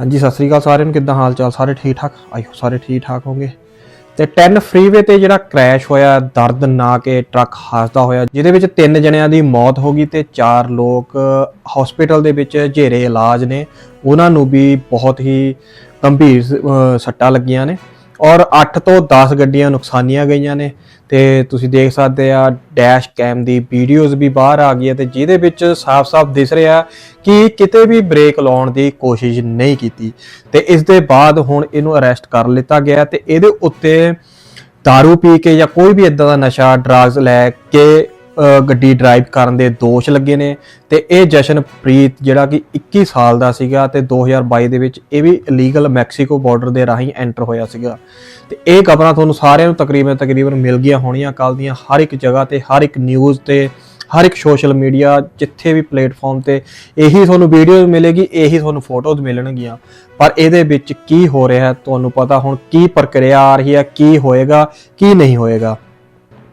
ਹਾਂਜੀ, ਸਤਿ ਸ੍ਰੀ ਅਕਾਲ ਸਾਰਿਆਂ ਨੂੰ, ਕਿੱਦਾਂ ਹਾਲ ਚਾਲ? ਸਾਰੇ ਠੀਕ ਠਾਕ? ਆਈ ਹੋ ਸਾਰੇ ਠੀਕ ਠਾਕ ਹੋਗੇ ਤੇ 10 ਫਰੀਵੇ ਤੇ ਜਿਹੜਾ ਕ੍ਰੈਸ਼ ਹੋਇਆ, ਦਰਦਨਾਕ ਇਹ ਟਰੱਕ ਹਾਸਦਾ ਹੋਇਆ, ਜਿਹਦੇ ਵਿੱਚ ਤਿੰਨ ਜਣਿਆਂ ਦੀ ਮੌਤ ਹੋ ਗਈ ਤੇ ਚਾਰ ਲੋਕ ਹਸਪੀਟਲ ਦੇ ਵਿੱਚ ਜੇਰੇ ਇਲਾਜ ਨੇ। ਉਹਨਾਂ ਨੂੰ ਵੀ ਬਹੁਤ ਹੀ ਗੰਭੀਰ ਸੱਟਾਂ ਲੱਗੀਆਂ ਨੇ। ਔਰ 8 ਤੋਂ 10 ਗੱਡੀਆਂ ਨੁਕਸਾਨੀਆਂ ਗਈਆਂ ਨੇ ਤੇ ਤੁਸੀਂ ਦੇਖ ਸਕਦੇ ਆ ਡੈਸ਼ ਕੈਮ ਦੀ ਵੀਡੀਓਜ਼ ਵੀ ਬਾਹਰ ਆ ਗਈ ਹੈ ਤੇ ਜਿਹਦੇ ਵਿੱਚ ਸਾਫ਼-ਸਾਫ਼ ਦਿਸ ਰਿਹਾ ਕਿ ਕਿਤੇ ਵੀ ਬ੍ਰੇਕ ਲਾਉਣ ਦੀ ਕੋਸ਼ਿਸ਼ ਨਹੀਂ ਕੀਤੀ ਤੇ ਇਸ ਦੇ ਬਾਅਦ ਹੁਣ ਇਹਨੂੰ ਅਰੈਸਟ ਕਰ ਲਿੱਤਾ ਗਿਆ ਤੇ ਇਹਦੇ ਉੱਤੇ दारू ਪੀ ਕੇ ਜਾਂ ਕੋਈ ਵੀ ਇਦਾਂ ਦਾ ਨਸ਼ਾ ਡਰੱਗਸ ਲੈ ਕੇ ਗੱਡੀ ਡਰਾਈਵ ਕਰਨ ਦੇ ਦੋਸ਼ ਲੱਗੇ ਨੇ ਤੇ ਇਹ ਜਸ਼ਨਪ੍ਰੀਤ ਜਿਹੜਾ ਕਿ 21 ਸਾਲ ਦਾ ਸੀਗਾ ਤੇ 2022 ਦੇ ਵਿੱਚ ਇਹ ਵੀ ਇਲੀਗਲ ਮੈਕਸੀਕੋ ਬਾਰਡਰ ਦੇ ਰਾਹੀਂ ਐਂਟਰ ਹੋਇਆ ਸੀਗਾ। ਤੇ ਇਹ ਖਬਰਾਂ ਤੁਹਾਨੂੰ ਸਾਰਿਆਂ ਨੂੰ ਤਕਰੀਬਨ ਤਕਰੀਬਨ ਮਿਲ ਗਈਆਂ ਹੋਣੀਆਂ ਕੱਲ ਦੀਆਂ ਹਰ ਇੱਕ ਜਗ੍ਹਾ ਤੇ, ਹਰ ਇੱਕ ਨਿਊਜ਼ ਤੇ, ਹਰ ਇੱਕ ਸੋਸ਼ਲ ਮੀਡੀਆ ਜਿੱਥੇ ਵੀ ਪਲੇਟਫਾਰਮ ਤੇ ਇਹੀ ਤੁਹਾਨੂੰ ਵੀਡੀਓ ਮਿਲੇਗੀ, ਇਹੀ ਤੁਹਾਨੂੰ ਫੋਟੋਜ਼ ਮਿਲਣਗੀਆਂ। ਪਰ ਇਹਦੇ ਵਿੱਚ ਕੀ ਹੋ ਰਿਹਾ ਤੁਹਾਨੂੰ ਪਤਾ ਹੁਣ ਕੀ ਪ੍ਰਕਿਰਿਆ ਆ ਰਹੀ ਹੈ, ਕੀ ਹੋਏਗਾ, ਕੀ ਨਹੀਂ ਹੋਏਗਾ।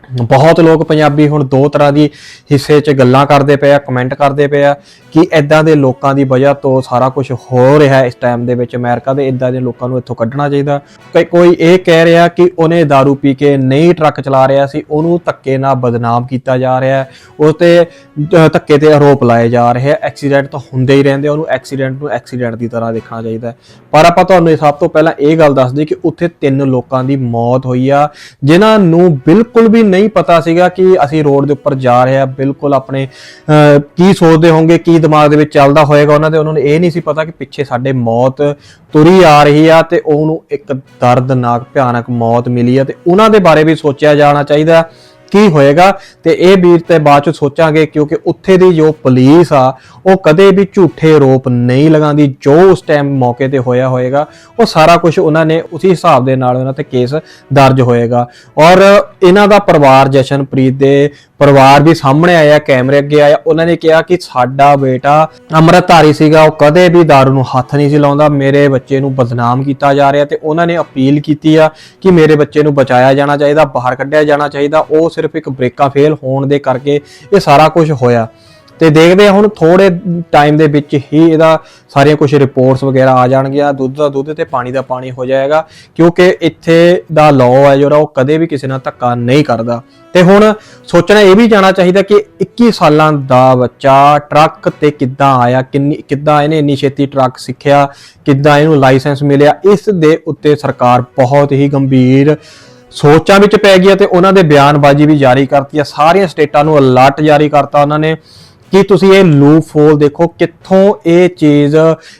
ਬਹੁਤ ਲੋਕ ਪੰਜਾਬੀ ਹੁਣ ਦੋ ਤਰ੍ਹਾਂ ਦੀ ਹਿੱਸੇ 'ਚ ਗੱਲਾਂ ਕਰਦੇ ਪਏ ਆ ਕਮੈਂਟ ਕਰਦੇ ਪਏ ਆ ਕਿ ਐਦਾਂ ਦੇ ਲੋਕਾਂ ਦੀ ਵਜ੍ਹਾ ਤੋਂ ਸਾਰਾ ਕੁਝ ਹੋ ਰਿਹਾ ਇਸ ਟਾਈਮ ਦੇ ਵਿੱਚ ਅਮਰੀਕਾ ਦੇ ਐਦਾਂ ਦੇ ਲੋਕਾਂ ਨੂੰ ਇੱਥੋਂ ਕੱਢਣਾ ਚਾਹੀਦਾ। ਕਈ ਕੋਈ ਇਹ ਕਹਿ ਰਿਹਾ ਕਿ ਉਹਨੇ दारू ਪੀ ਕੇ ਨਹੀਂ ਟਰੱਕ ਚਲਾ ਰਿਹਾ ਸੀ ਉਹਨੂੰ ਧੱਕੇ ਨਾਲ ਬਦਨਾਮ ਕੀਤਾ ਜਾ ਰਿਹਾ ਹੈ ਉਸ ਤੇ ਧੱਕੇ ਤੇ ਆਰੋਪ ਲਾਏ ਜਾ ਰਹੇ ਆ। ਐਕਸੀਡੈਂਟ ਤਾਂ ਹੁੰਦੇ ਹੀ ਰਹਿੰਦੇ ਆ, ਉਹਨੂੰ ਐਕਸੀਡੈਂਟ ਨੂੰ ਐਕਸੀਡੈਂਟ ਦੀ ਤਰ੍ਹਾਂ ਦੇਖਣਾ ਚਾਹੀਦਾ। ਪਰ ਆਪਾਂ ਤੁਹਾਨੂੰ ਸਭ ਤੋਂ ਪਹਿਲਾਂ ਇਹ ਗੱਲ ਦੱਸ ਦਈਏ ਕਿ ਉੱਥੇ ਤਿੰਨ ਲੋਕਾਂ ਦੀ ਮੌਤ ਹੋਈ ਆ ਜਿਨ੍ਹਾਂ ਨੂੰ ਬਿਲਕੁਲ ਵੀ ਨਹੀਂ ਪਤਾ ਸੀਗਾ ਕਿ ਅਸੀਂ ਰੋਡ ਦੇ ਉੱਪਰ ਜਾ ਰਹੇ ਆ ਬਿਲਕੁਲ ਆਪਣੇ ਅਹ, ਕੀ ਸੋਚਦੇ ਹੋਣਗੇ ਕੀ ਦਿਮਾਗ ਦੇ ਵਿੱਚ ਚੱਲਦਾ ਹੋਏਗਾ ਉਹਨਾਂ ਦੇ ਉਹਨਾਂ ਨੂੰ ਇਹ ਨਹੀਂ ਸੀ ਪਤਾ ਕਿ ਪਿੱਛੇ ਸਾਡੇ ਮੌਤ ਤੁਰੀ ਆ ਰਹੀ ਆ ਤੇ ਉਹਨੂੰ ਇੱਕ ਦਰਦਨਾਕ ਭਿਆਨਕ ਮੌਤ ਮਿਲੀ ਆ ਤੇ ਉਹਨਾਂ ਦੇ ਬਾਰੇ ਵੀ ਸੋਚਿਆ ਜਾਣਾ ਚਾਹੀਦਾ। ਕੀ ਹੋਏਗਾ ਤੇ ਇਹ ਵੀਰ ਤੇ ਬਾਅਦ ਚ ਸੋਚਾਂਗੇ ਕਿਉਂਕਿ ਉੱਥੇ ਦੀ ਜੋ ਪੁਲਿਸ ਆ, ਉਹ ਕਦੇ ਵੀ ਝੂਠੇ ਆਰੋਪ ਨਹੀਂ ਲਗਾਉਂਦੀ, ਜੋ ਉਸ ਟਾਈਮ ਮੌਕੇ ਤੇ ਹੋਇਆ ਹੋਏਗਾ, ਉਹ ਸਾਰਾ ਕੁਝ ਉਹਨਾਂ ਨੇ ਉਸੇ ਹਿਸਾਬ ਦੇ ਨਾਲ ਉਹਨਾਂ ਤੇ ਕੇਸ ਦਰਜ ਹੋਏਗਾ। ਔਰ ਇਹਨਾਂ ਦਾ ਪਰਿਵਾਰ ਜਸ਼ਨਪ੍ਰੀਤ ਦੇ ਪਰਿਵਾਰ ਵੀ ਸਾਹਮਣੇ ਆਇਆ, ਕੈਮਰੇ ਅੱਗੇ ਆਇਆ, ਉਹਨਾਂ ਨੇ ਕਿਹਾ ਕਿ ਸਾਡਾ ਬੇਟਾ ਅੰਮ੍ਰਿਤਧਾਰੀ ਸੀਗਾ, ਉਹ ਕਦੇ ਵੀ दारू ਨੂੰ ਹੱਥ ਨਹੀਂ ਸੀ ਲਾਉਂਦਾ, ਮੇਰੇ ਬੱਚੇ ਨੂੰ ਬਦਨਾਮ ਕੀਤਾ ਜਾ ਰਿਹਾ ਤੇ ਉਹਨਾਂ ਨੇ ਅਪੀਲ ਕੀਤੀ ਆ ਕਿ ਮੇਰੇ ਬੱਚੇ ਨੂੰ ਬਚਾਇਆ ਜਾਣਾ ਚਾਹੀਦਾ, ਬਾਹਰ ਕੱਢਿਆ ਜਾਣਾ ਚਾਹੀਦਾ ਉਸ ਸਿਰਫ ਇੱਕ ਬ੍ਰੇਕਾਂ ਫੇਲ ਹੋਣ ਦੇ ਕਰਕੇ ਇਹ ਸਾਰਾ ਕੁਝ ਹੋਇਆ। ਤੇ ਦੇਖਦੇ ਆ ਹੁਣ ਥੋੜੇ ਟਾਈਮ ਦੇ ਵਿੱਚ ਹੀ ਇਹਦਾ ਸਾਰੀਆਂ ਕੁਝ ਰਿਪੋਰਟਸ ਵਗੈਰਾ ਆ ਜਾਣਗੀਆਂ। ਦੁੱਧ ਦਾ ਦੁੱਧ ਤੇ ਪਾਣੀ ਦਾ ਪਾਣੀ ਹੋ ਜਾਏਗਾ, ਕਿਉਂਕਿ ਇੱਥੇ ਦਾ ਲਾਅ ਹੈ ਜਿਹੜਾ ਉਹ ਕਦੇ ਵੀ ਕਿਸੇ ਨਾਲ ਧੱਕਾ ਨਹੀਂ ਕਰਦਾ। ਤੇ ਹੁਣ ਸੋਚਣਾ ਇਹ ਵੀ ਜਾਣਾ ਚਾਹੀਦਾ ਕਿ 21 ਸਾਲਾਂ ਦਾ ਬੱਚਾ ਟਰੱਕ ਤੇ ਕਿੱਦਾਂ ਆਇਆ, ਕਿੰਨੀ ਕਿੱਦਾਂ ਇਹਨੇ ਇੰਨੀ ਛੇਤੀ ਟਰੱਕ ਸਿੱਖਿਆ, ਕਿੱਦਾਂ ਇਹਨੂੰ ਲਾਇਸੈਂਸ ਮਿਲਿਆ, ਇਸ ਦੇ ਉੱਤੇ ਸਰਕਾਰ ਬਹੁਤ ਹੀ ਗੰਭੀਰ ਸੋਚਾਂ ਵਿੱਚ ਪੈ ਗਈ ਹੈ ਤੇ ਉਹਨਾਂ ਦੇ ਬਿਆਨਬਾਜ਼ੀ ਵੀ ਜਾਰੀ ਕਰਤੀ ਹੈ। ਸਾਰੀਆਂ ਸਟੇਟਾਂ ਨੂੰ ਅਲਰਟ ਜਾਰੀ ਕਰਤਾ ਉਹਨਾਂ ਨੇ। ਕਿ ਤੁਸੀਂ ਇਹ ਲੂਪ ਫੋਲ ਦੇਖੋ, ਕਿੱਥੋਂ ਇਹ ਚੀਜ਼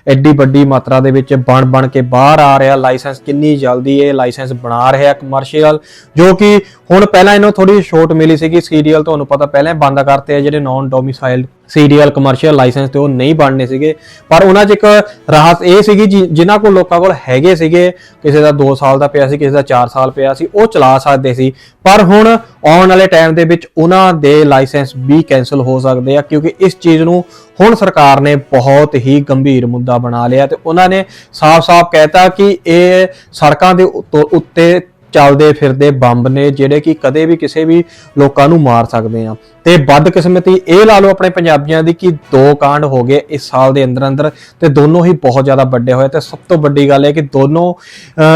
ਐਡੀ ਵੱਡੀ ਮਾਤਰਾ ਦੇ ਵਿੱਚ ਬਣ ਬਣ ਕੇ ਬਾਹਰ ਆ ਰਿਹਾ? ਲਾਇਸੈਂਸ ਕਿੰਨੀ ਜਲਦੀ ਇਹ ਲਾਇਸੈਂਸ ਬਣਾ ਰਿਹਾ ਕਮਰਸ਼ੀਅਲ ਜੋ ਕਿ ਹੁਣ ਪਹਿਲਾਂ ਇਹਨੂੰ ਥੋੜੀ ਛੋਟ ਮਿਲੀ ਸੀਗੀ ਸੀਰੀਅਲ ਤੁਹਾਨੂੰ ਪਤਾ ਪਹਿਲਾਂ ਬੰਦ ਕਰਤੇ ਆ ਜਿਹੜੇ non domiciled serial commercial licence ਤੇ ਉਹ ਨਹੀਂ ਬਣਨੇ ਸੀਗੇ। ਪਰ ਉਹਨਾਂ 'ਚ ਇੱਕ ਰਾਹਤ ਇਹ ਸੀਗੀ ਜਿ- ਜਿਨ੍ਹਾਂ ਕੋਲ ਲੋਕਾਂ ਕੋਲ ਹੈਗੇ ਸੀਗੇ, ਕਿਸੇ ਦਾ 2 ਸਾਲ ਦਾ ਪਿਆ ਸੀ, ਕਿਸੇ ਦਾ 4 ਸਾਲ ਪਿਆ ਸੀ, ਉਹ ਚਲਾ ਸਕਦੇ ਸੀ। ਪਰ ਹੁਣ ਆਉਣ ਵਾਲੇ ਟਾਈਮ ਦੇ ਵਿੱਚ ਉਹਨਾਂ ਦੇ ਲਾਇਸੈਂਸ ਵੀ ਕੈਨਸਲ ਹੋ ਸਕਦੇ ਆ, ਕਿਉਂਕਿ ਇਸ ਚੀਜ਼ ਨੂੰ ਹੁਣ ਸਰਕਾਰ ਨੇ ਬਹੁਤ ਹੀ ਗੰਭੀਰ ਮੁੱਦਾ ਬਣਾ ਲਿਆ ਤੇ ਉਹਨਾਂ ਨੇ ਸਾਫ਼-ਸਾਫ਼ ਕਹਿਤਾ ਕਿ ਇਹ ਸੜਕਾਂ ਦੇ ਉੱਤੇ ਚੱਲਦੇ ਫਿਰਦੇ ਬੰਬ ਨੇ ਜਿਹੜੇ ਕਿ ਕਦੇ ਵੀ ਕਿਸੇ ਵੀ ਲੋਕਾਂ ਨੂੰ ਮਾਰ ਸਕਦੇ ਆ। ਤੇ ਬਦਕਿਸਮਤੀ ਇਹ ਲਾ ਲਓ ਆਪਣੇ ਪੰਜਾਬੀਆਂ ਦੀ ਕਿ ਦੋ ਕਾਂਡ ਹੋ ਗਏ ਇਸ ਸਾਲ ਦੇ ਅੰਦਰ ਅੰਦਰ ਤੇ ਦੋਨੋਂ ਹੀ ਬਹੁਤ ਜ਼ਿਆਦਾ ਵੱਡੇ ਹੋਏ ਤੇ ਸਭ ਤੋਂ ਵੱਡੀ ਗੱਲ ਹੈ ਕਿ ਦੋਨੋਂ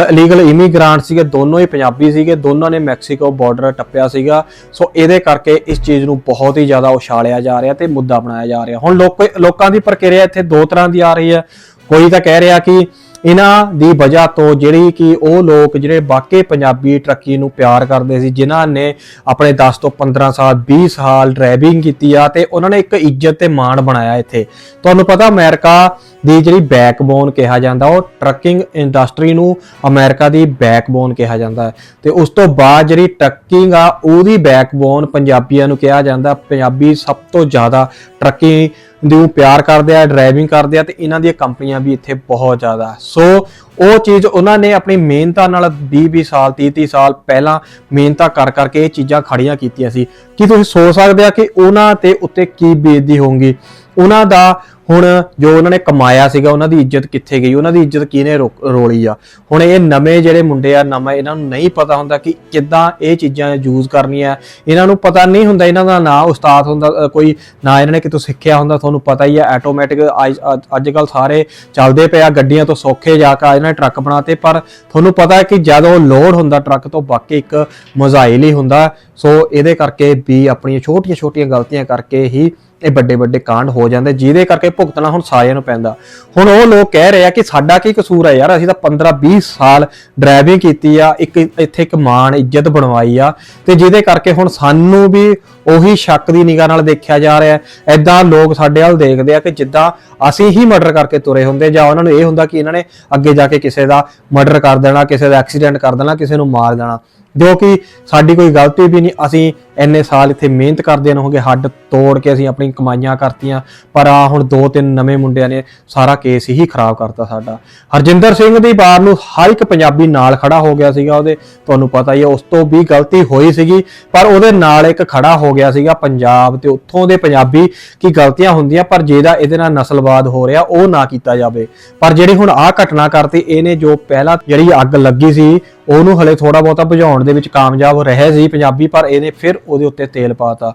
ਇਲੀਗਲ ਇਮੀਗ੍ਰਾਂਟ ਸੀਗੇ, ਦੋਨੋਂ ਹੀ ਪੰਜਾਬੀ ਸੀਗੇ, ਦੋਨਾਂ ਨੇ ਮੈਕਸੀਕੋ ਬਾਰਡਰ ਟੱਪਿਆ ਸੀਗਾ। ਸੋ ਇਹਦੇ ਕਰਕੇ ਇਸ ਚੀਜ਼ ਨੂੰ ਬਹੁਤ ਹੀ ਜ਼ਿਆਦਾ ਉਛਾਲਿਆ ਜਾ ਰਿਹਾ ਤੇ ਮੁੱਦਾ ਬਣਾਇਆ ਜਾ ਰਿਹਾ। ਹੁਣ ਲੋਕ, ਲੋਕਾਂ ਦੀ ਪ੍ਰਕਿਰਿਆ ਇੱਥੇ ਦੋ ਤਰ੍ਹਾਂ ਦੀ ਆ ਰਹੀ ਹੈ। ਕੋਈ ਤਾਂ ਕਹਿ ਰਿਹਾ ਕਿ ਇਹਨਾਂ ਦੀ ਵਜ੍ਹਾ ਤੋਂ ਜਿਹੜੀ ਕਿ ਉਹ ਲੋਕ ਜਿਹੜੇ ਵਾਕਈ ਪੰਜਾਬੀ ਟਰੱਕੀ ਨੂੰ ਪਿਆਰ ਕਰਦੇ ਸੀ, ਜਿਨ੍ਹਾਂ ਨੇ ਆਪਣੇ 10 ਤੋਂ 15 ਸਾਲ 20 ਸਾਲ ਡਰਾਈਵਿੰਗ ਕੀਤੀ ਆ ਤੇ ਉਹਨਾਂ ਨੇ ਇੱਕ ਇੱਜ਼ਤ ਤੇ ਮਾਣ ਬਣਾਇਆ ਇੱਥੇ। ਤੁਹਾਨੂੰ ਪਤਾ ਅਮਰੀਕਾ ਦੀ ਜਿਹੜੀ ਬੈਕਬੋਨ ਕਿਹਾ ਜਾਂਦਾ, ਉਹ ਟਰੱਕਿੰਗ ਇੰਡਸਟਰੀ ਨੂੰ ਅਮਰੀਕਾ ਦੀ ਬੈਕਬੋਨ ਕਿਹਾ ਜਾਂਦਾ ਹੈ। ਤੇ ਉਸ ਤੋਂ ਬਾਅਦ ਜਿਹੜੀ ਟਰੱਕਿੰਗ ਆ, ਉਹਦੀ ਬੈਕਬੋਨ ਪੰਜਾਬੀਆਂ ਨੂੰ ਕਿਹਾ ਜਾਂਦਾ, ਪੰਜਾਬੀ ਸਭ ਤੋਂ ਜ਼ਿਆਦਾ ਟਰੱਕੀ ਨੂੰ ਪਿਆਰ ਕਰਦੇ ਆ ਡਰਾਈਵਿੰਗ ਕਰਦੇ ਆ, ਤੇ ਇਹਨਾਂ ਦੀਆਂ ਕੰਪਨੀਆਂ ਵੀ ਇੱਥੇ ਬਹੁਤ ਜ਼ਿਆਦਾ ਸੋ ਉਹ ਚੀਜ਼ ਉਹਨਾਂ ਨੇ ਆਪਣੀ ਮਿਹਨਤਾਂ ਨਾਲ 20 20 ਸਾਲ 30 30 ਸਾਲ ਪਹਿਲਾਂ ਮਿਹਨਤਾਂ ਕਰ ਕਰਕੇ ਇਹ ਚੀਜ਼ਾਂ ਖੜੀਆਂ ਕੀਤੀਆਂ ਸੀ। ਕੀ ਤੁਸੀਂ ਸੋਚ ਸਕਦੇ ਆ ਕਿ ਉਹਨਾਂ ਤੇ ਉੱਤੇ ਕੀ ਬੀਤਦੀ ਹੋਊਗੀ? ਉਹਨਾਂ ਦਾ ਹੁਣ ਜੋ ਉਹਨਾਂ ਨੇ ਕਮਾਇਆ ਸੀਗਾ, ਉਹਨਾਂ ਦੀ ਇੱਜ਼ਤ ਕਿੱਥੇ ਗਈ? ਉਹਨਾਂ ਦੀ ਇੱਜ਼ਤ ਕਿਹਨੇ ਰੋ- ਰੋਲੀ ਆ? ਹੁਣ ਇਹ ਨਵੇਂ ਜਿਹੜੇ ਮੁੰਡੇ ਆ, ਨਵੇਂ ਇਹਨਾਂ ਨੂੰ ਨਹੀਂ ਪਤਾ ਹੁੰਦਾ ਕਿ ਕਿੱਦਾਂ ਇਹ ਚੀਜ਼ਾਂ ਯੂਜ਼ ਕਰਨੀਆਂ। ਇਹਨਾਂ ਨੂੰ ਪਤਾ ਨਹੀਂ ਹੁੰਦਾ ਇਹਨਾਂ ਦਾ ਨਾ ਉਸਤਾਦ ਹੁੰਦਾ ਕੋਈ ਨਾ ਇਹਨਾਂ ਨੇ ਕਿਤੋਂ ਸਿੱਖਿਆ ਹੁੰਦਾ, ਤੁਹਾਨੂੰ ਪਤਾ ਹੀ ਆ ਆਟੋਮੈਟਿਕ ਅੱਜ ਕੱਲ ਸਾਰੇ ਚੱਲਦੇ ਪਿਆ ਗੱਡੀਆਂ ਤੋਂ ਸੌਖੇ ਜਾ ਕੇ ਇਹਨਾਂ ਨੇ ਟਰੱਕ ਬਣਾਤੇ, ਪਰ ਤੁਹਾਨੂੰ ਪਤਾ ਹੈ ਕਿ ਜਦੋਂ ਲੋਡ ਹੁੰਦਾ ਟਰੱਕ ਤੋਂ, ਬਾਕੀ ਇੱਕ ਮਜ਼ਾਈਲ ਹੀ ਹੁੰਦਾ। ਸੋ ਇਹਦੇ ਕਰਕੇ ਵੀ ਆਪਣੀਆਂ ਛੋਟੀਆਂ ਛੋਟੀਆਂ ਗਲਤੀਆਂ ਕਰਕੇ ਹੀ ਇਹ ਵੱਡੇ ਵੱਡੇ ਕਾਂਡ ਹੋ ਜਾਂਦੇ, ਜਿਹਦੇ ਕਰਕੇ ਭੁਗਤਣਾ ਹੁਣ ਸਾਰਿਆਂ ਨੂੰ ਪੈਂਦਾ। ਹੁਣ ਉਹ ਲੋਕ ਕਹਿ ਰਹੇ ਆ ਕਿ ਸਾਡਾ ਕੀ ਕਸੂਰ ਹੈ ਯਾਰ, ਅਸੀਂ ਤਾਂ 15 20 ਸਾਲ ਡਰਾਈਵਿੰਗ ਕੀਤੀ ਆ, ਇੱਕ ਇੱਥੇ ਇੱਕ ਮਾਣ, ਇੱਜ਼ਤ ਬਣਵਾਈ ਆ, ਤੇ ਜਿਹਦੇ ਕਰਕੇ ਹੁਣ ਸਾਨੂੰ ਵੀ ਉਹੀ ਸ਼ੱਕ ਦੀ ਨਿਗਾਹ ਨਾਲ ਦੇਖਿਆ ਜਾ ਰਿਹਾ ਹੈ। ਐਦਾਂ ਲੋਕ ਸਾਡੇ ਵੱਲ ਦੇਖਦੇ ਆ ਕਿ ਜਿੱਦਾਂ ਅਸੀਂ ਹੀ ਮਰਡਰ ਕਰਕੇ ਤੁਰੇ ਹੁੰਦੇ, ਜਾਂ ਉਹਨਾਂ ਨੂੰ ਇਹ ਹੁੰਦਾ ਕਿ ਇਹਨਾਂ ਨੇ ਅੱਗੇ ਜਾ ਕੇ ਕਿਸੇ ਦਾ ਮਰਡਰ ਕਰ ਦੇਣਾ, ਕਿਸੇ ਦਾ ਐਕਸੀਡੈਂਟ ਕਰ ਦੇਣਾ, ਕਿਸੇ ਨੂੰ ਮਾਰ ਦੇਣਾ। ਜੋ ਕਿ ਸਾਡੀ ਕੋਈ ਗਲਤੀ ਵੀ ਨਹੀਂ, ਅਸੀਂ ਇੰਨੇ ਸਾਲ ਇੱਥੇ ਮਿਹਨਤ ਕਰਦੇ ਹੋਗੇ, ਹੱਡ ਤੋੜ ਕੇ ਅਸੀਂ ਆਪਣੀ ਕਮਾਈਆਂ ਕਰਤੀਆਂ, ਪਰ ਆ ਹੁਣ ਦੋ ਤਿੰਨ ਨਵੇਂ ਮੁੰਡਿਆਂ ਨੇ ਸਾਰਾ ਕੇਸ ਹੀ ਖਰਾਬ ਕਰਤਾ ਸਾਡਾ। ਹਰਜਿੰਦਰ ਸਿੰਘ ਦੀ ਬਾਰ ਨੂੰ ਹਰ ਇੱਕ ਪੰਜਾਬੀ ਨਾਲ ਖੜਾ ਹੋ ਗਿਆ ਸੀਗਾ ਉਹਦੇ, ਤੁਹਾਨੂੰ ਪਤਾ ਹੀ ਹੈ ਉਸ ਤੋਂ ਵੀ ਗਲਤੀ ਹੋਈ ਸੀਗੀ, ਪਰ ਉਹਦੇ ਨਾਲ ਇੱਕ ਖੜਾ ਹੋ ਗਿਆ ਸੀਗਾ ਪੰਜਾਬ ਤੇ ਉੱਥੋਂ ਦੇ ਪੰਜਾਬੀ ਕੀ ਗਲਤੀਆਂ ਹੁੰਦੀਆਂ, ਪਰ ਜਿਹਦਾ ਇਹਦੇ ਨਾਲ ਨਸਲਵਾਦ ਹੋ ਰਿਹਾ, ਉਹ ਨਾ ਕੀਤਾ ਜਾਵੇ। ਪਰ ਜਿਹੜੀ ਹੁਣ ਆਹ ਘਟਨਾ ਕਰਤੀ, ਇਹਨੇ ਜੋ ਪਹਿਲਾਂ ਜਿਹੜੀ ਅੱਗ ਲੱਗੀ ਸੀ ਉਹਨੂੰ ਹਲੇ ਥੋੜਾ ਬਹੁਤਾ ਬੁਝਾਉਣ ਦੇ ਵਿੱਚ ਕਾਮਯਾਬ ਰਹੇ ਸੀ ਪੰਜਾਬੀ, ਪਰ ਇਹਨੇ ਫਿਰ ਉਹਦੇ ਉੱਤੇ ਤੇਲ ਪਾਤਾ।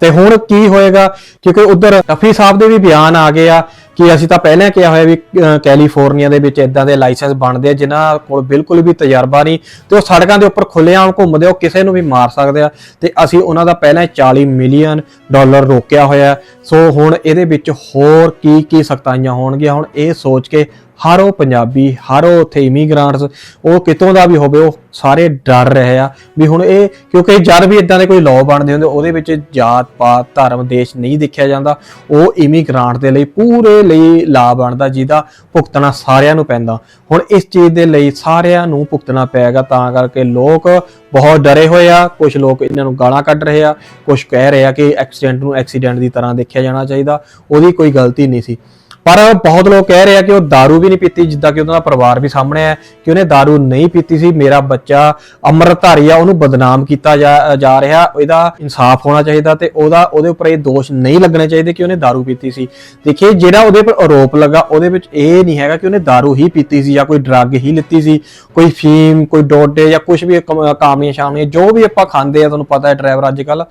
ਤੇ ਹੁਣ ਕੀ ਹੋਏਗਾ? ਕਿਉਂਕਿ ਉਧਰ ਰਫੀ ਸਾਹਿਬ ਦੇ ਵੀ ਬਿਆਨ ਆ ਗਏ ਆ ਕਿ ਅਸੀਂ ਤਾਂ ਪਹਿਲਾਂ ਕਿਹਾ ਹੋਇਆ ਵੀ ਕੈਲੀਫੋਰਨੀਆ ਦੇ ਵਿੱਚ ਇਦਾਂ ਦੇ ਲਾਇਸੈਂਸ ਬਣਦੇ ਆ, ਜਿਨ੍ਹਾਂ ਕੋਲ ਬਿਲਕੁਲ ਵੀ ਤਜਰਬਾ ਨਹੀਂ। ਤੇ ਉਹ ਸੜਕਾਂ ਦੇ ਉੱਪਰ ਖੁੱਲ੍ਹੇਆਮ ਘੁੰਮਦੇ ਉਹ ਕਿਸੇ ਨੂੰ ਵੀ ਮਾਰ ਸਕਦੇ ਆ। ਤੇ ਅਸੀਂ ਉਹਨਾਂ ਦਾ ਪਹਿਲਾਂ ਹੀ 40 ਮਿਲੀਅਨ ਡਾਲਰ ਰੋਕਿਆ ਹੋਇਆ। ਸੋ ਹੁਣ ਇਹਦੇ ਵਿੱਚ ਹੋਰ ਕੀ ਕੀ ਸਖਤਾਈਆਂ ਹੋਣਗੀਆਂ? ਹੁਣ ਇਹ ਸੋਚ ਕੇ ਹਰ ਉਹ ਪੰਜਾਬੀ, ਹਰ ਉਹ ਉੱਥੇ ਇਮੀਗ੍ਰਾਂਟਸ ਉਹ ਕਿਤੋਂ ਦਾ ਵੀ ਹੋਵੇ, ਉਹ ਸਾਰੇ ਡਰ ਰਹੇ ਆ ਵੀ ਹੁਣ ਇਹ, ਕਿਉਂਕਿ ਜਦ ਵੀ ਇਦਾਂ ਦੇ ਕੋਈ ਲਾਅ ਬਣਦੇ ਹੁੰਦੇ, ਉਹਦੇ ਵਿੱਚ ਜਾਤ, ਪਾਤ, ਧਰਮ, ਦੇਸ਼ ਨਹੀਂ ਦੇਖਿਆ ਜਾਂਦਾ, ਉਹ ਇਮੀਗ੍ਰਾਂਟ ਦੇ ਲਈ ਪੂਰੇ ਲਈ ਲਾ ਬਣਦਾ, ਜਿਹਦਾ ਭੁਗਤਣਾ ਸਾਰਿਆਂ ਨੂੰ ਪੈਂਦਾ। ਹੁਣ ਇਸ ਚੀਜ਼ ਦੇ ਲਈ ਸਾਰਿਆਂ ਨੂੰ ਭੁਗਤਣਾ ਪਏਗਾ, ਤਾਂ ਕਰਕੇ ਲੋਕ ਬਹੁਤ ਡਰੇ ਹੋਏ ਆ ਕੁਝ ਲੋਕ ਇਹਨਾਂ ਨੂੰ ਗਾਲਾਂ ਕੱਢ ਰਹੇ ਆ ਕੁਝ ਕਹਿ ਰਹੇ ਆ ਕਿ ਐਕਸੀਡੈਂਟ ਨੂੰ ਐਕਸੀਡੈਂਟ ਦੀ ਤਰ੍ਹਾਂ ਦੇਖਿਆ ਜਾਣਾ ਚਾਹੀਦਾ, ਉਹਦੀ ਕੋਈ ਗਲਤੀ ਨਹੀਂ ਸੀ। ਪਰ ਬਹੁਤ ਲੋਕ ਕਹਿ ਰਹੇ ਆ ਕਿ ਉਹ दारू ਵੀ ਨਹੀਂ ਪੀਤੀ ਜਿੱਦਾਂ ਕਿ ਉਹਨਾਂ ਦਾ ਪਰਿਵਾਰ ਵੀ ਸਾਹਮਣੇ ਹੈ ਕਿ ਉਹਨੇ दारू ਨਹੀਂ ਪੀਤੀ ਸੀ ਮੇਰਾ ਬੱਚਾ ਅੰਮ੍ਰਿਤਧਾਰੀ ਆ ਉਹਨੂੰ ਬਦਨਾਮ ਕੀਤਾ ਜਾ ਜਾ ਰਿਹਾ ਇਹਦਾ ਇਨਸਾਫ ਹੋਣਾ ਚਾਹੀਦਾ ਤੇ ਉਹਦਾ ਉਹਦੇ ਉੱਪਰ ਇਹ ਦੋਸ਼ ਨਹੀਂ ਲੱਗਣੇ ਚਾਹੀਦੇ ਕਿ ਉਹਨੇ दारू ਪੀਤੀ ਸੀ ਦੇਖਿਏ ਜਿਹੜਾ ਉਹਦੇ ਉੱਪਰ ਆਰੋਪ ਲੱਗਾ ਉਹਦੇ ਵਿੱਚ ਇਹ ਨਹੀਂ ਹੈਗਾ ਕਿ ਉਹਨੇ दारू ਹੀ ਪੀਤੀ ਸੀ ਜਾਂ ਕੋਈ ਡਰੱਗ ਹੀ ਲਿੱਤੀ ਸੀ ਕੋਈ ਫੀਮ ਕੋਈ ਡੋਡੇ ਜਾਂ ਕੁਝ ਵੀ ਕਮ- ਕਾਮੀਆਂ ਸ਼ਾਮੀਆਂ ਜੋ ਵੀ ਆਪਾਂ ਖਾਂਦੇ ਆ ਤੁਹਾਨੂੰ ਪਤਾ ਹੈ ਡਰਾਈਵਰ ਅੱਜ ਕੱਲ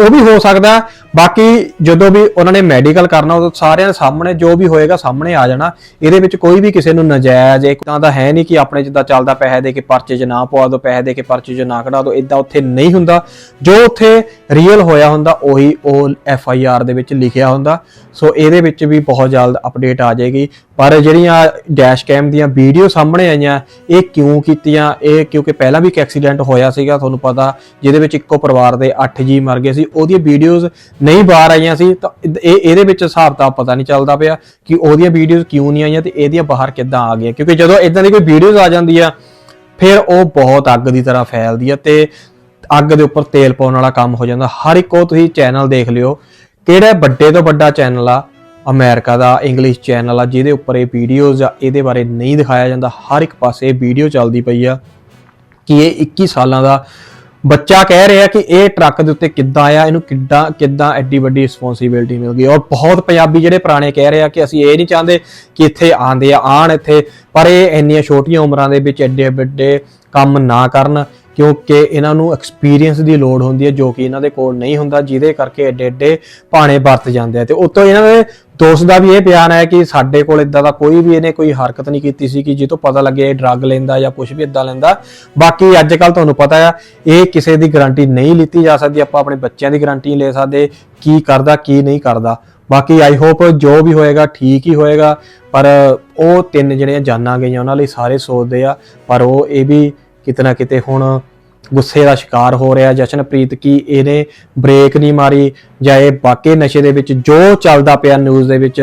ਉਹ ਵੀ ਹੋ ਸਕਦਾ ਬਾਕੀ ਜਦੋਂ ਵੀ ਉਹਨਾਂ ਨੇ ਮੈਡੀਕਲ ਕਰਨਾ, ਉਦੋਂ ਸਾਰਿਆਂ ਦੇ ਸਾਹਮਣੇ ਜੋ ਵੀ ਹੋਏਗਾ ਸਾਹਮਣੇ ਆ ਜਾਣਾ। ਇਹਦੇ ਵਿੱਚ ਕੋਈ ਵੀ ਕਿਸੇ ਨੂੰ ਨਜਾਇਜ਼, ਇੱਕ ਤਾਂ ਦਾ ਹੈ ਨਹੀਂ ਕਿ ਆਪਣੇ ਜਿੱਦਾਂ ਚੱਲਦਾ ਪੈਸੇ ਦੇ ਕੇ ਪਰਚੇ 'ਚ ਨਾ ਪਵਾ ਦਿਓ ਪੈਸੇ ਦੇ ਕੇ ਪਰਚੇ 'ਚ ਨਾ ਕਢਾ ਦਿਓ ਇਦਾਂ ਉੱਥੇ ਨਹੀਂ ਹੁੰਦਾ। ਜੋ ਉੱਥੇ ਰੀਅਲ ਹੋਇਆ ਹੁੰਦਾ, ਉਹੀ ਉਹ ਐਫ ਆਈ ਆਰ ਦੇ ਵਿੱਚ ਲਿਖਿਆ ਹੁੰਦਾ। ਸੋ ਇਹਦੇ ਵਿੱਚ ਵੀ ਬਹੁਤ ਜਲਦ ਅਪਡੇਟ ਆ ਜਾਏਗੀ। ਪਰ ਜਿਹੜੀਆਂ ਡੈਸ਼ ਕੈਮ ਦੀਆਂ ਵੀਡੀਓ ਸਾਹਮਣੇ ਆਈਆਂ, ਇਹ ਕਿਉਂ ਕੀਤੀਆਂ? ਇਹ ਕਿਉਂਕਿ ਪਹਿਲਾਂ ਵੀ ਇੱਕ ਐਕਸੀਡੈਂਟ ਹੋਇਆ ਸੀਗਾ, ਤੁਹਾਨੂੰ ਪਤਾ, ਜਿਹਦੇ ਵਿੱਚ ਇੱਕੋ ਪਰਿਵਾਰ ਦੇ 8 ਜੀ ਮਰ ਗਏ ਸੀ। ਉਹਦੀਆਂ ਵੀਡੀਓਜ਼ ਨਹੀਂ ਬਾਹਰ ਆਈਆਂ ਸੀ, ਤਾਂ ਇਹ ਇਹਦੇ ਵਿੱਚ ਹਿਸਾਬ ਤਾਂ ਪਤਾ ਨਹੀਂ ਚੱਲਦਾ ਪਿਆ ਕਿ ਉਹਦੀਆਂ ਵੀਡੀਓਜ਼ ਕਿਉਂ ਨਹੀਂ ਆਈਆਂ ਤੇ ਇਹਦੀਆਂ ਬਾਹਰ ਕਿੱਦਾਂ ਆ ਗਈਆਂ। ਕਿਉਂਕਿ ਜਦੋਂ ਇਦਾਂ ਦੀ ਕੋਈ ਵੀਡੀਓਜ਼ ਆ ਜਾਂਦੀ ਆ, ਫਿਰ ਉਹ ਬਹੁਤ ਅੱਗ ਦੀ ਤਰ੍ਹਾਂ ਫੈਲਦੀ ਆ ਤੇ ਅੱਗ ਦੇ ਉੱਪਰ ਤੇਲ ਪਾਉਣ ਵਾਲਾ ਕੰਮ ਹੋ ਜਾਂਦਾ। ਹਰ ਇੱਕ ਉਹ ਤੁਸੀਂ ਚੈਨਲ ਦੇਖ ਲਿਓ, ਕਿਹੜਾ ਵੱਡੇ ਤੋਂ ਵੱਡਾ ਚੈਨਲ ਆ, ਅਮਰੀਕਾ ਦਾ, ਇੰਗਲਿਸ਼ ਚੈਨਲ ਆ, ਜਿਹਦੇ ਉੱਪਰ ਇਹ ਵੀਡੀਓਜ਼ ਆ, ਇਹਦੇ ਬਾਰੇ ਨਹੀਂ ਦਿਖਾਇਆ ਜਾਂਦਾ। ਹਰ ਇੱਕ ਪਾਸੇ ਵੀਡੀਓ ਚੱਲਦੀ ਪਈ ਆ ਕਿ ਇਹ 21 ਸਾਲਾਂ ਦਾ ਬੱਚਾ ਕਹਿ ਰਿਹਾ ਕਿ ਇਹ ਟਰੱਕ ਦੇ ਉੱਤੇ ਕਿੱਦਾਂ ਆਇਆ, ਇਹਨੂੰ ਕਿੱਦਾਂ ਕਿੱਦਾਂ ਐਡੀ ਵੱਡੀ ਰਿਸਪੌਂਸਿਬਿਲਟੀ ਮਿਲ ਗਈ। ਔਰ ਬਹੁਤ ਪੰਜਾਬੀ ਜਿਹੜੇ ਪੁਰਾਣੇ ਕਹਿ ਰਹੇ ਆ ਕਿ ਅਸੀਂ ਇਹ ਨਹੀਂ ਚਾਹੁੰਦੇ ਕਿ ਇੱਥੇ ਆਂਦੇ ਆ ਆਣ ਇੱਥੇ, ਪਰ ਇਹ ਇੰਨੀਆਂ ਛੋਟੀਆਂ ਉਮਰਾਂ ਦੇ ਵਿੱਚ ਐਡੇ ਵੱਡੇ ਕੰਮ ਨਾ ਕਰਨ। ਕਿਉਂਕਿ ਇਹਨਾਂ ਨੂੰ ਐਕਸਪੀਰੀਅੰਸ ਦੀ ਲੋੜ ਹੁੰਦੀ ਹੈ ਜੋ ਕਿ ਇਹਨਾਂ ਦੇ ਕੋਲ ਨਹੀਂ ਹੁੰਦਾ, ਜਿਹਦੇ ਕਰਕੇ ਐਡੇ ਐਡੇ ਭਾਣੇ ਵਰਤ ਜਾਂਦੇ ਆ। ਤੇ ਉਤੋਂ ਇਹਨਾਂ ਦੇ ਦੋਸਤ ਦਾ ਵੀ ਇਹ ਬਿਆਨ ਹੈ ਕਿ ਸਾਡੇ ਕੋਲ ਇਦਾਂ ਦਾ ਕੋਈ ਵੀ ਇਹਨੇ ਕੋਈ ਹਰਕਤ ਨਹੀਂ ਕੀਤੀ ਸੀ ਕਿ ਜਿੱਤੋਂ ਪਤਾ ਲੱਗੇ ਇਹ ਡਰੱਗ ਲੈਂਦਾ ਜਾਂ ਕੁਝ ਵੀ ਇਦਾਂ ਲੈਂਦਾ। ਬਾਕੀ ਅੱਜ ਕੱਲ ਤੁਹਾਨੂੰ ਪਤਾ ਆ, ਇਹ ਕਿਸੇ ਦੀ ਗਾਰੰਟੀ ਨਹੀਂ ਲਿੱਤੀ ਜਾ ਸਕਦੀ, ਆਪਾਂ ਆਪਣੇ ਬੱਚਿਆਂ ਦੀ ਗਾਰੰਟੀ ਲੈ ਸਕਦੇ, ਕੀ ਕਰਦਾ, ਕੀ ਨਹੀਂ ਕਰਦਾ। ਬਾਕੀ ਆਈ ਹੋਪ ਜੋ ਵੀ ਹੋਏਗਾ, ਠੀਕ ਹੀ ਹੋਏਗਾ, ਪਰ ਉਹ ਤਿੰਨ ਜਿਹੜੀਆਂ ਜਾਨਾਂ ਗਈਆਂ, ਉਹਨਾਂ ਲਈ ਸਾਰੇ ਸੋਚਦੇ ਆ, ਪਰ ਉਹ ਇਹ ਵੀ ਕਿਤੇ ਨਾ ਕਿਤੇ ਹੁਣ ਗੁੱਸੇ ਦਾ ਸ਼ਿਕਾਰ ਹੋ ਰਿਹਾ ਜਸ਼ਨਪ੍ਰੀਤ ਕੀ ਇਹਨੇ ਬ੍ਰੇਕ ਨਹੀਂ ਮਾਰੀ ਜਾਂ ਇਹ ਵਾਕਈ ਨਸ਼ੇ ਦੇ ਵਿੱਚ ਜੋ ਚੱਲਦਾ ਪਿਆ ਨਿਊਜ਼ ਦੇ ਵਿੱਚ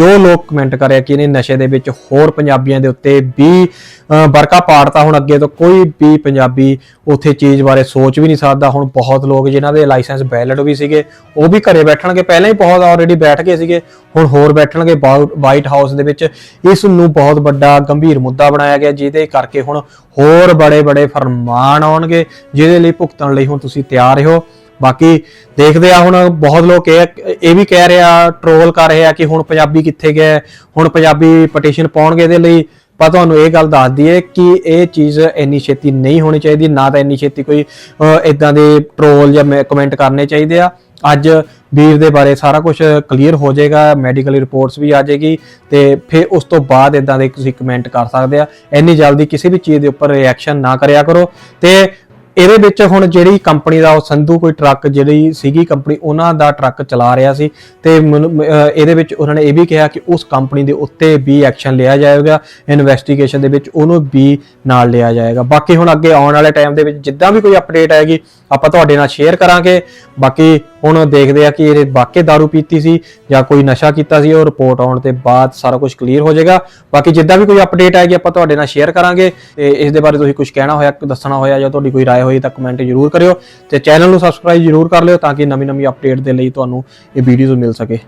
ਜੋ ਲੋਕ ਕਮੈਂਟ ਕਰ ਰਹੇ ਕਿ ਇਹਨੇ ਨਸ਼ੇ ਦੇ ਵਿੱਚ ਹੋਰ ਪੰਜਾਬੀਆਂ ਦੇ ਉੱਤੇ ਵੀ ਵਰਕਾ ਪਾੜਤਾ ਹੁਣ ਅੱਗੇ ਤੋਂ ਕੋਈ ਵੀ ਪੰਜਾਬੀ ਉਥੇ ਚੀਜ਼ ਬਾਰੇ ਸੋਚ ਵੀ ਨਹੀਂ ਸਕਦਾ। ਹੁਣ ਬਹੁਤ ਲੋਕ ਜਿਨ੍ਹਾਂ ਦੇ ਲਾਇਸੈਂਸ ਵੈਲਿਡ ਵੀ ਸੀਗੇ, ਉਹ ਵੀ ਘਰੇ ਬੈਠਣਗੇ। ਪਹਿਲਾਂ ਹੀ ਬਹੁਤ ਆਲਰੇਡੀ ਬੈਠ ਗਏ ਸੀਗੇ, ਹੁਣ ਹੋਰ ਬੈਠਣਗੇ ਵਾਈਟ ਹਾਊਸ ਦੇ ਵਿੱਚ। ਇਸ ਨੂੰ ਬਹੁਤ ਵੱਡਾ ਗੰਭੀਰ ਮੁੱਦਾ ਬਣਾਇਆ ਗਿਆ, ਜਿਹਦੇ ਕਰਕੇ ਹੁਣ ਹੋਰ ਬੜੇ ਬੜੇ ਫਰਮਾਨ ਆਉਣਗੇ, ਜਿਹਦੇ ਲਈ ਭੁਗਤਣ ਲਈ ਹੁਣ ਤੁਸੀਂ ਤਿਆਰ ਹੋ। ਬਾਕੀ ਦੇਖਦੇ ਆ ਹੁਣ ਬਹੁਤ ਲੋਕ ਇਹ ਇਹ ਵੀ ਕਹਿ ਰਿਹਾ ਟਰੋਲ ਕਰ ਰਹੇ ਆ ਕਿ ਹੁਣ ਪੰਜਾਬੀ ਕਿੱਥੇ ਗਏ, ਹੁਣ ਪੰਜਾਬੀ ਪਟੀਸ਼ਨ ਪਾਉਣਗੇ ਇਹਦੇ ਲਈ। ਪਰ ਤੁਹਾਨੂੰ ਇਹ ਗੱਲ ਦੱਸ ਦਈਏ ਕਿ ਇਹ ਚੀਜ਼ ਇੰਨੀ ਛੇਤੀ ਨਹੀਂ ਹੋਣੀ ਚਾਹੀਦੀ, ਨਾ ਤਾਂ ਇੰਨੀ ਛੇਤੀ ਕੋਈ ਇਦਾਂ ਦੇ ਟਰੋਲ ਜਾਂ ਕਮੈਂਟ ਕਰਨੇ ਚਾਹੀਦੇ ਆ। ਅੱਜ ਵੀਰ ਦੇ ਬਾਰੇ ਸਾਰਾ ਕੁਝ ਕਲੀਅਰ ਹੋ ਜਾਏਗਾ ਮੈਡੀਕਲ ਰਿਪੋਰਟਸ ਵੀ ਆ ਜਾਏਗੀ ਤੇ ਫਿਰ ਉਸ ਤੋਂ ਬਾਅਦ ਇਦਾਂ ਦੇ ਤੁਸੀਂ ਕਮੈਂਟ ਕਰ ਸਕਦੇ ਆ। ਇੰਨੀ ਜਲਦੀ ਕਿਸੇ ਵੀ ਚੀਜ਼ ਦੇ ਉੱਪਰ ਰਿਐਕਸ਼ਨ ਨਾ ਕਰਿਆ ਕਰੋ ਤੇ ਇਹਦੇ ਵਿੱਚ ਹੁਣ ਜਿਹੜੀ ਕੰਪਨੀ ਦਾ ਉਹ ਸੰਧੂ ਕੋਈ ਟਰੱਕ ਜਿਹੜੀ ਸੀਗੀ ਕੰਪਨੀ, ਉਹਨਾਂ ਦਾ ਟਰੱਕ ਚਲਾ ਰਿਹਾ ਸੀ ਤੇ ਮੈਨੂੰ- ਇਹਦੇ ਵਿੱਚ ਉਹਨਾਂ ਨੇ ਇਹ ਵੀ ਕਿਹਾ ਕਿ ਉਸ ਕੰਪਨੀ ਦੇ ਉੱਤੇ ਵੀ ਐਕਸ਼ਨ ਲਿਆ ਜਾਏਗਾ ਇਨਵੈਸਟੀਗੇਸ਼ਨ ਦੇ ਵਿੱਚ ਉਹਨੂੰ ਵੀ ਨਾਲ ਲਿਆ ਜਾਏਗਾ। ਬਾਕੀ ਹੁਣ ਅੱਗੇ ਆਉਣ ਵਾਲੇ ਟਾਈਮ ਦੇ ਵਿੱਚ ਜਿੱਦਾਂ ਵੀ ਕੋਈ ਅਪਡੇਟ ਆਏਗੀ, ਆਪਾਂ ਤੁਹਾਡੇ ਨਾਲ ਸ਼ੇਅਰ ਕਰਾਂਗੇ। ਬਾਕੀ ਹੁਣ ਦੇਖਦੇ ਆ ਕਿ ਇਹ ਵਾਕਈ दारू ਪੀਤੀ ਸੀ ਜਾਂ ਕੋਈ ਨਸ਼ਾ ਕੀਤਾ ਸੀ ਉਹ ਰਿਪੋਰਟ ਆਉਣ ਤੇ ਬਾਅਦ ਸਾਰਾ ਕੁਝ ਕਲੀਅਰ ਹੋ ਜਾਏਗਾ ਬਾਕੀ ਜਿੱਦਾਂ ਵੀ ਕੋਈ ਅਪਡੇਟ ਆਏਗੀ ਆਪਾਂ ਤੁਹਾਡੇ ਨਾਲ ਸ਼ੇਅਰ ਕਰਾਂਗੇ ਤੇ ਇਸ ਦੇ ਬਾਰੇ ਤੁਸੀਂ ਕੁਝ ਕਹਿਣਾ ਹੋਇਆ ਦੱਸਣਾ ਹੋਇਆ ਜਾਂ ਤੁਹਾਡੀ ਕੋਈ رائے ਹੋਈ ਤਾਂ ਕਮੈਂਟ ਜ਼ਰੂਰ ਕਰਿਓ ਤੇ ਚੈਨਲ ਨੂੰ ਸਬਸਕ੍ਰਾਈਬ ਜ਼ਰੂਰ ਕਰ ਲਿਓ ਤਾਂ ਕਿ ਨਵੀਂ ਨਵੀਂ ਅਪਡੇਟ ਦੇ ਲਈ ਤੁਹਾਨੂੰ ਇਹ ਵੀਡੀਓਜ਼ ਮਿਲ ਸਕੇ